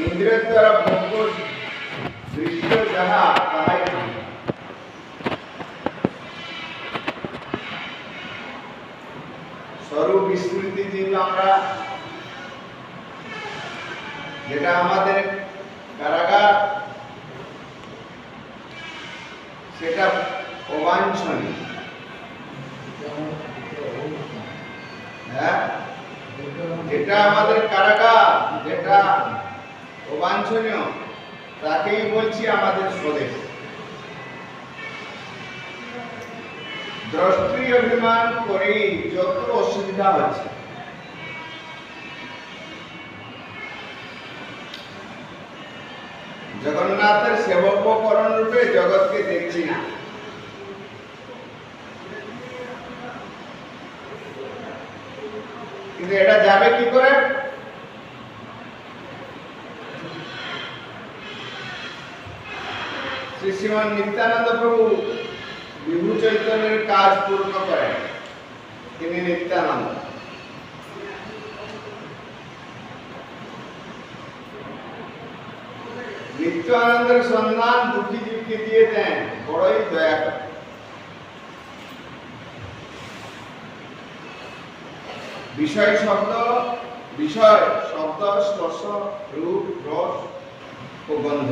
ইন্দ্রিয় দ্বারা ভোগ্য দৃশ্য যাহা তাহাই ব্রহ্ম। স্বরূপ বিস্মৃতি যেগুলো আমরা যেটা আমাদের কারাগার সেটা অবাঞ্ছনীয় হ্যাঁ যেটা আমাদের কারাগার যেটা অবাঞ্ছনীয় তাকেই বলছি আমাদের স্বদেশ। দ্রষ্টি অভিমান করেই যত অসুবিধা হচ্ছে, জগন্নাথের সেবককরণ রূপে জগৎকে দেখছি না। কিন্তু এটা যাবে কি করে? শ্রীমান নিত্যানন্দ প্রভু বিভু চৈতন্যের কাজ পূর্ণ করেন। তিনি নিত্যানন্দ। নিত্য আনন্দের সন্ধান দুঃখী জীবকে দিয়ে দেন। বড়ই দয়া করেন বিষয় শব্দ বিষয় শব্দ, স্পর্শ, রূপ, রস ও গন্ধ।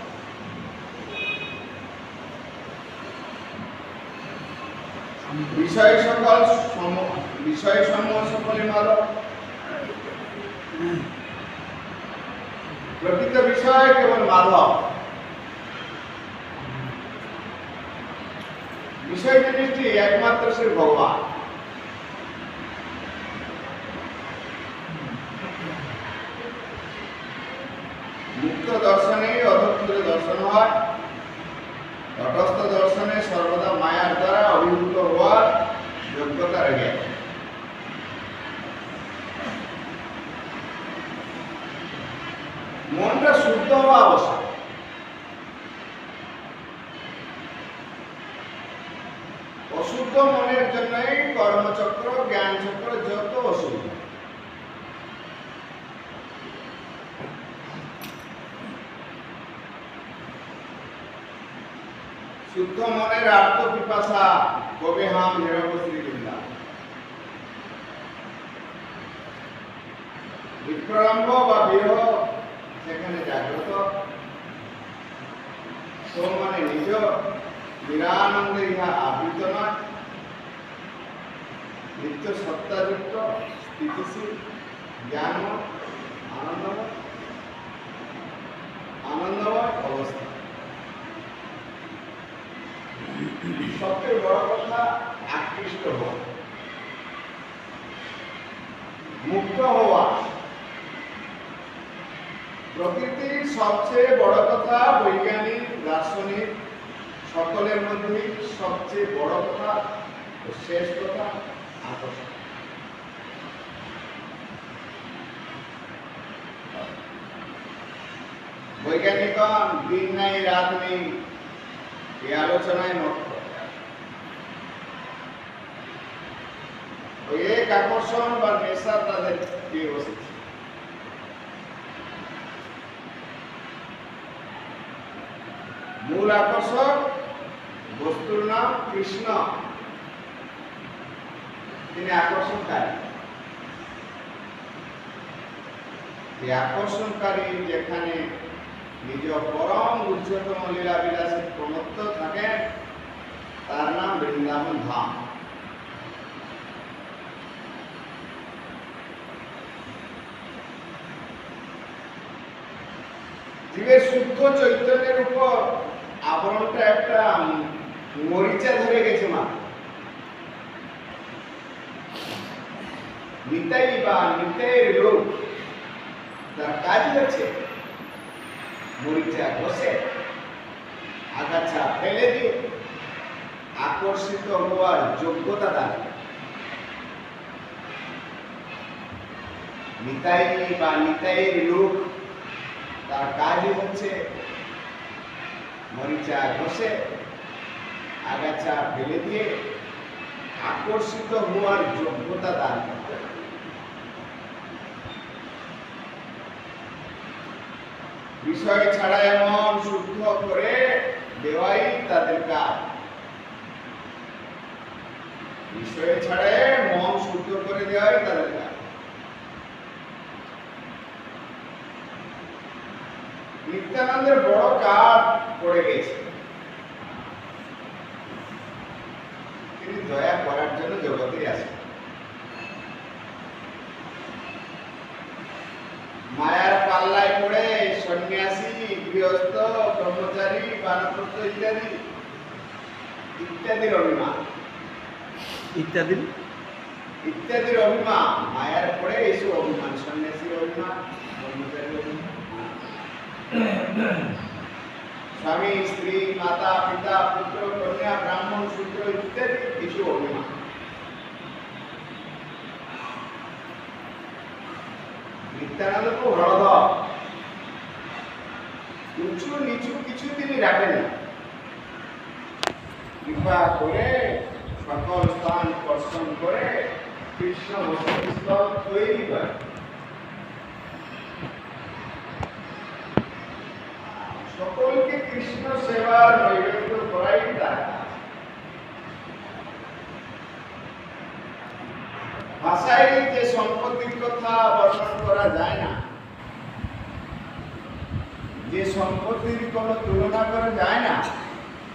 বিষয় সকল বিষয় সমূহ সকলে মাদক প্রকৃত বিষয় কেবল মাধব বিষয় জিনিসটি একমাত্র সে ভগবান। মুক্ত দর্শনে অধক্ষিত দর্শন হয়। তটস্থ দর্শনে সর্বদা মায়ার দ্বারা অভিভূত হওয়ার যোগ্যতা রয়ে মনটা শুদ্ধ হওয়া আবশ্যক অশুদ্ধ মনের জন্যই কর্মচক্র জ্ঞান চক্র যত অশুদ্ধ শুদ্ধ মনের আত্ম পিপাসা কবে হাম নিরব শ্রীবৃন্দা? বিপ্রলম্ব বা বিরহ সেখানে জাগ্রত। সোম মানে নিজ, নিরানন্দে ইহা আবৃত নয় নিত্য সত্তাযুক্ত, স্থিতিশীল আনন্দময় আনন্দময় অবস্থা। সবচেয়ে বড় কথা আকৃষ্ট হওয়া। মুক্ত হওয়া। প্রকৃতির সবচেয়ে বড় কথা বৈজ্ঞানিক, দার্শনিক, সকলের মধ্যে সবচেয়ে বড় কথা শেষ কথা আকর্ষণ। বৈজ্ঞানিকগণ দিন নাই, রাত নেই, এই আলোচনায় মত আকর্ষণ বা নেশা তাদের দিয়ে বসেছে মূল আকর্ষক বস্তুর নাম কৃষ্ণ। তিনি আকর্ষণকারী। আকর্ষণকারী যেখানে নিজ পরম উচ্চতম লীলা বিলাসে প্রমত্ত থাকেন, তার নাম বৃন্দাবন ধাম। জীবের শুদ্ধ চৈতন্যের উপর আবরণটা একটা মরিচা ধরে গেছে মা নিতাই বা নিতাইয়ের লোক, তার কাজ হচ্ছে মরিচা ঘষে, আগাছা ফেলে দিয়ে আকর্ষিত হওয়ার যোগ্যতা দান। নিতাই বা নিতাইয়ের লোক তার কাজই হচ্ছে মরিচা ঘষে আগাছা ফেলে দিয়ে আকর্ষিত হওয়ার যোগ্যতা দান করতে। বিষয় ছাড়া এমন শুদ্ধ করে দেওয়াই তাদের কাজ বিষয় ছাড়া মন শুদ্ধ করে দেওয়াই তাদের কাজ নিত্যানন্দের বড় কাজ পড়ে গেছে। তিনি দয়া করার জন্য জগতে আসেন। মায়ার পাল্লায় পড়ে সন্ন্যাসী গৃহস্থ ব্রহ্মচারী বানপ্রস্থ ইত্যাদি ইত্যাদির অভিমান। ইত্যাদি? ইত্যাদির অভিমান। মায়ার পড়ে এইসব অভিমান সন্ন্যাসীর অভিমান ব্রহ্মচারীর অভিমান। স্বামী, স্ত্রী, মাতা, পিতা, পুত্র, কন্যা, ব্রাহ্মণ, শূদ্র ইত্যাদি কিছু অভিমান নিত্যানন্দ খুব হরদম। উঁচু নিচু কিছু তিনি রাখেন না। কৃপা করে সকল স্থান কর্ষণ করে কৃষ্ণ বসতিস্থল তৈরি করে কৃষ্ণ সেবার নৈবেদ্য করাই। ভাষায় যে সম্পত্তির কথা বর্ণন করা যায় না, যে সম্পত্তির কোনো তুলনা করা যায়